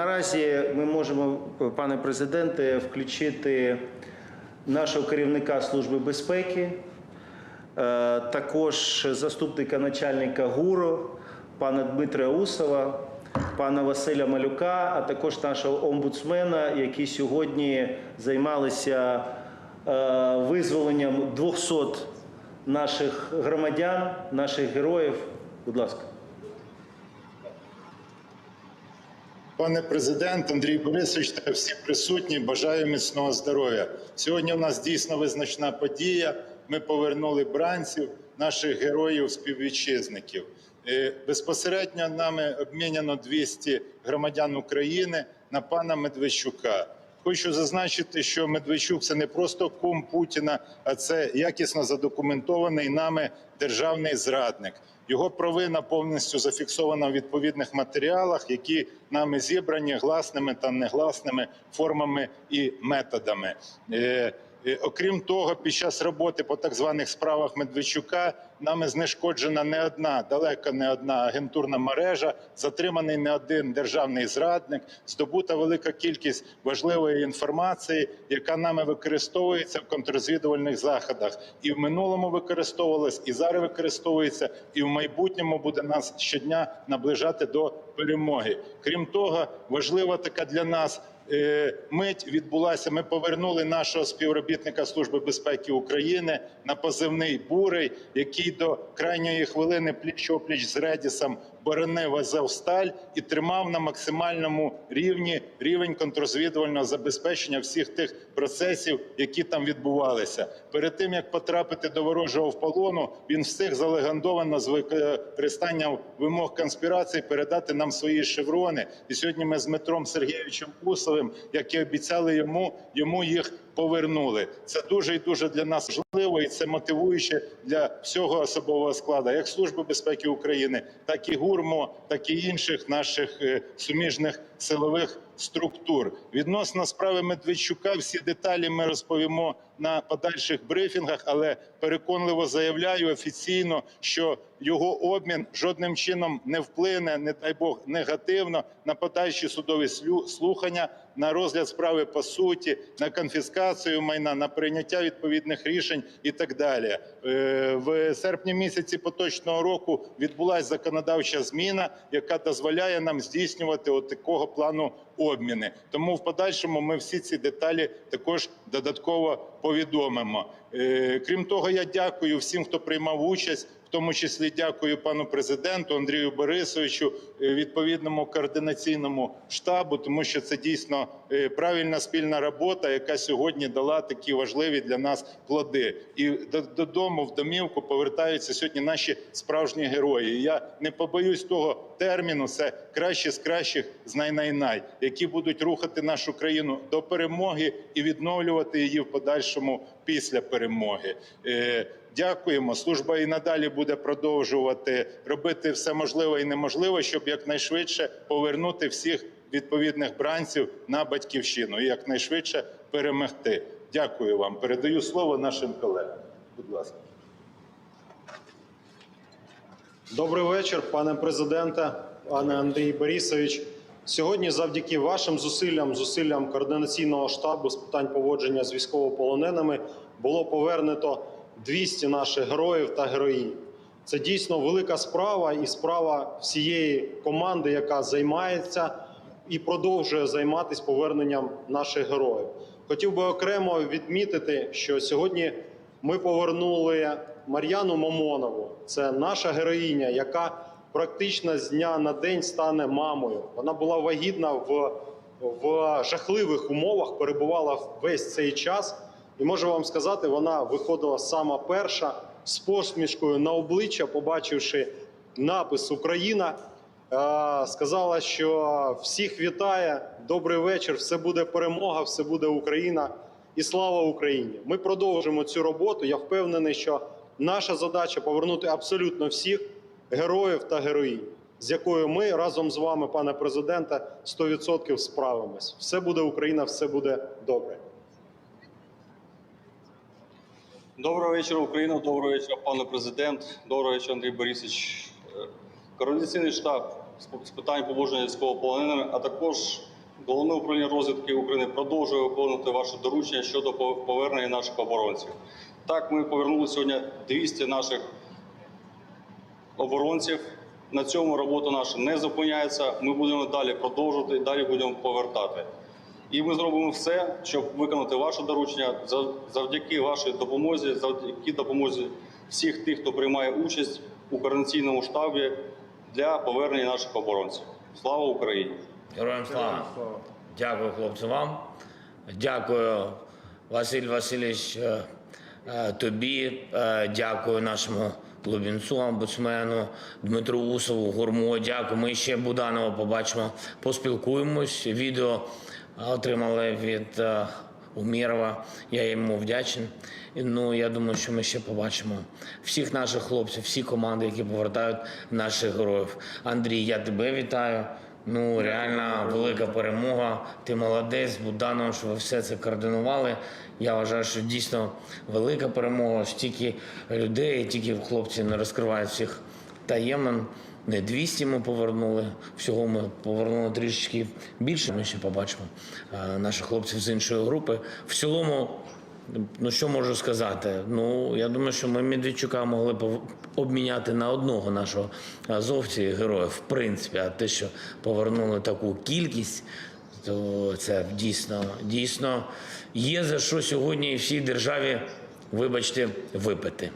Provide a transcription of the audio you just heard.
Наразі ми можемо, пане президенте, включити нашого керівника Служби безпеки, е, також заступника начальника ГУРу, пана Дмитра Усова, пана Василя Малюка, а також нашого омбудсмена, які сьогодні займалися е, визволенням 200 наших громадян, наших героїв. Будь ласка. Пане президент Андрій Борисович та всі присутні, бажаю міцного здоров'я. Сьогодні у нас дійсно визначна подія. Ми повернули бранців, наших героїв, співвітчизників. Е, Безпосередньо нами обміняно 200 громадян України на пана Медведчука. Хочу зазначити, що Медведчук це не просто кум Путіна, а це якісно задокументований нами державний зрадник. Його провина повністю зафіксована в відповідних матеріалах, які нами зібрані гласними та негласними формами і методами. Е, Окрім того, під час роботи по так званих справах Медведчука нами знешкоджена не одна, далеко не одна агентурна мережа, затриманий не один державний зрадник, здобута велика кількість важливої інформації, яка нами використовується в контррозвідувальних заходах. І в минулому використовувалась, і зараз використовується, і в майбутньому буде нас щодня наближати до перемоги. Крім того, важлива така для нас мить відбулася. Ми повернули нашого співробітника Служби безпеки України на позивний бурий, який до крайньої хвилини пліч опліч з Редісом боронив Азовсталь і тримав на максимальному рівні рівень контррозвідувального забезпечення всіх тих процесів, які там відбувалися. Перед тим як потрапити до ворожого в полону, він встиг залегандовано з використанням вимог конспірації передати нам свої шеврони. І сьогодні ми з Дмитром Сергійовичем Усовим, як які обіцяли йому, йому їх повернули. Це дуже і дуже для нас важливо, і це мотивуюче для всього особового складу, як Служби безпеки України, так і ГУРМО, так і інших наших е, суміжних силових структур. Відносно справи Медведчука, всі деталі ми розповімо на подальших брифінгах, але переконливо заявляю офіційно, що його обмін жодним чином не вплине, не дай Бог, негативно на подальші судові слухання, на розгляд справи по суті, на конфіскацію майна, на прийняття відповідних рішень і так далі. Е, В серпні місяці поточного року відбулася законодавча зміна, яка дозволяє нам здійснювати от такого плану обміни. Тому в подальшому ми всі ці деталі також додатково повідомимо. Е, Крім того, я дякую всім, хто приймав участь. Тому числі дякую пану президенту Андрію Борисовичу, е, відповідному координаційному штабу, тому що це дійсно е, правильна спільна робота, яка сьогодні дала такі важливі для нас плоди. І додому в домівку повертаються сьогодні наші справжні герої. Я не побоюсь того терміну. Це кращі з кращих з най-най-най, які будуть рухати нашу країну до перемоги і відновлювати її в подальшому після перемоги. Дякуємо. Служба і надалі буде продовжувати робити все можливе і неможливе, щоб якнайшвидше повернути всіх відповідних бранців на батьківщину і якнайшвидше перемогти. Дякую вам. Передаю слово нашим колегам. Будь ласка. Добрий вечір, пане президенте, пане Андрій Борисович. Сьогодні, завдяки вашим зусиллям, зусиллям координаційного штабу з питань поводження з військовополоненими, було повернуто 200 наших героїв та героїнь. Це дійсно велика справа і справа всієї команди, яка займається і продовжує займатися поверненням наших героїв. Хотів би окремо відмітити, що сьогодні ми повернули Мар'яну Мамонову. Це наша героїня, яка практично з дня на день стане мамою. Вона була вагітна в, в жахливих умовах, перебувала весь цей час. І можу вам сказати, вона виходила сама перша з посмішкою на обличчя, побачивши напис Україна. Е, Сказала, що всіх вітає. Добрий вечір. Все буде перемога, все буде Україна і слава Україні. Ми продовжимо цю роботу. Я впевнений, що наша задача повернути абсолютно всіх героїв та героїнь, з якою ми разом з вами, пане президенте, 100% справимось. Все буде Україна, все буде добре. Доброго вечора, Україна. Доброго вечора, пане президент. Доброго вечора, Андрій Борисович. Е, Координаційний штаб з- питань поводження військовополоненими, а також Головне управління розвідки України продовжує виконувати ваше доручення щодо повернення наших оборонців. Так, ми повернули сьогодні 200 наших оборонців. На цьому робота наша не зупиняється. Ми будемо далі продовжувати і далі будемо повертати. І ми зробимо все, щоб виконати ваше доручення зав- завдяки вашій допомозі, завдяки допомозі всіх тих, хто приймає участь у координаційному штабі для повернення наших оборонців. Слава Україні! Героям слава. Дякую, хлопці, вам. Дякую, Василь Васильович, е, е, тобі. Е, Дякую нашому Лубінцу, омбудсмену, Дмитру Усову, Гурмо. Дякую. Ми ще Буданова побачимо, поспілкуємось. Відео отримали від е, Умірова. Я йому вдячний. Ну, я думаю, що ми ще побачимо всіх наших хлопців, всі команди, які повертають наших героїв. Андрій, я тебе вітаю. Ну, реально велика перемога. Ти молодець, Буданов, що ви все це координували. Я вважаю, що дійсно велика перемога. Стільки людей, тільки хлопці не розкривають всіх таємно. Не 200 ми повернули, всього ми повернули трішечки більше. Ми ще побачимо е, наших хлопців з іншої групи. В цілому, ну що можу сказати? Ну я думаю, що ми Медведчука могли обміняти на одного нашого азовці героя, в принципі. А те, що повернули таку кількість, то це дійсно, дійсно є за що сьогодні всій державі, вибачте, випити.